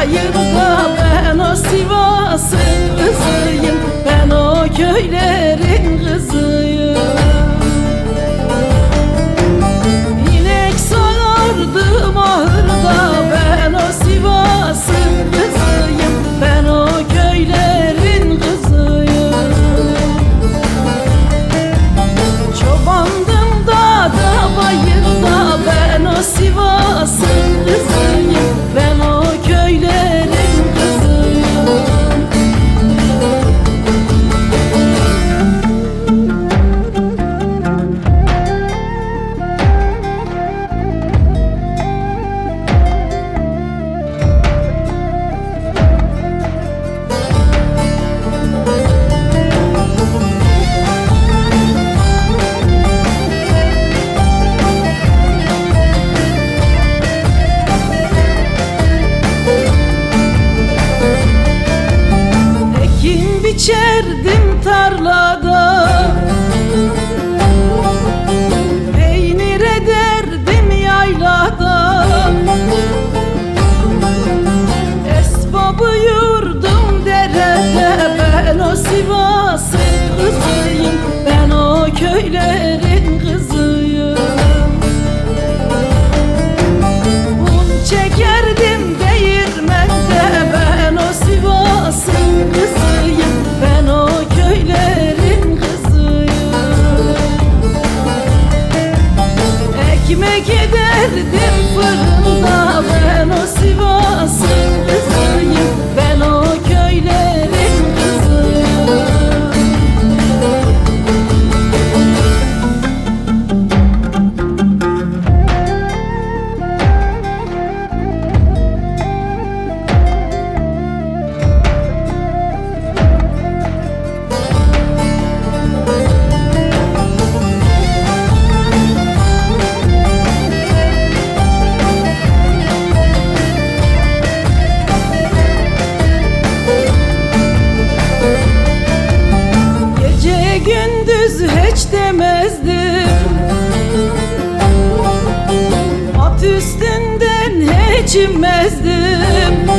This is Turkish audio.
Sivas'ıyım da ben o Sivas'ın kızıyım. Ben o köyle girdim tarlada. Peynir ederdim yaylada. Esbabı yurdum derede Ben o Sivas'ın kızıyım Ben o köylerin düz hiç demezdim. At üstünden hiç inmezdim.